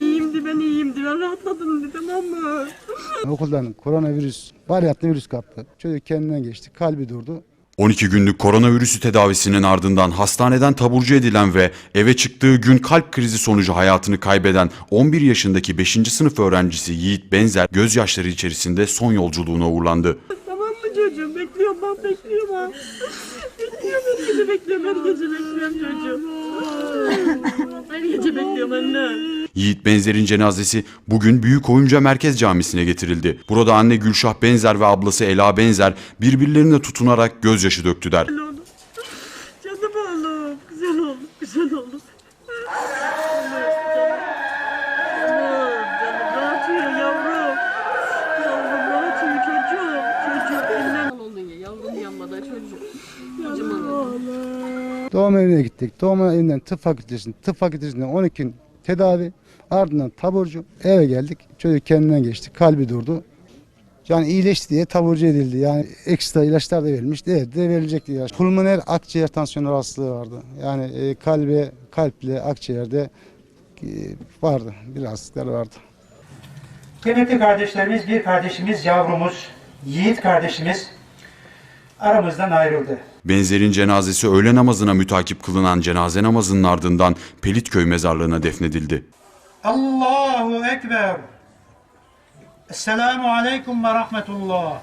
İyiyimdi ben iyiyimdi ben rahatladım dedi tamam mı? Okuldan koronavirüs, varyantlı virüs kaptı. Çocuk kendinden geçti, kalbi durdu. 12 günlük koronavirüsü tedavisinin ardından hastaneden taburcu edilen ve eve çıktığı gün kalp krizi sonucu hayatını kaybeden 11 yaşındaki 5. sınıf öğrencisi Yiğit Benzer gözyaşları içerisinde son yolculuğuna uğurlandı. Tamam mı çocuğum bekliyorum ben bekliyorum ha. Bekliyorum her gece bekliyorum her gece bekliyorum çocuğum. Gece bekliyorum anne. Yiğit Benzer'in cenazesi bugün Büyük Oyunca Merkez Camisi'ne getirildi. Burada anne Gülşah Benzer ve ablası Ela Benzer birbirlerine tutunarak gözyaşı döktüler. Oğlum. Canım oğlum. Güzel oğlum. Güzel oğlum. Canım, canım rahat yürü yavrum. Yavrum rahat yürü çocuğum. Çocuğum elinden oluyor. Yavrum yanmadan çocuğum. Kocaman Doğum evine gittik. Doğum evinden tıp fakültesinde, tıp fakültesinde 12 gün tedavi. Ardından taburcu. Eve geldik. Çocuk kendinden geçti, kalbi durdu. Yani iyileşti diye taburcu edildi. Yani ekstra ilaçlar da verilmiş. Evet de verilecekti ilaç. Pulmoner akciğer tansiyonu rahatsızlığı vardı. Yani e, kalbe, kalple akciğerde e, vardı. Bir rahatsızlıklar vardı. Kıymetli kardeşlerimiz, bir kardeşimiz, yavrumuz, Yiğit kardeşimiz aramızdan ayrıldı. Benzer'in cenazesi öğle namazına mütakip kılınan cenaze namazının ardından Pelitköy mezarlığına defnedildi. Allahu Ekber. Esselamu Aleyküm ve Rahmetullah.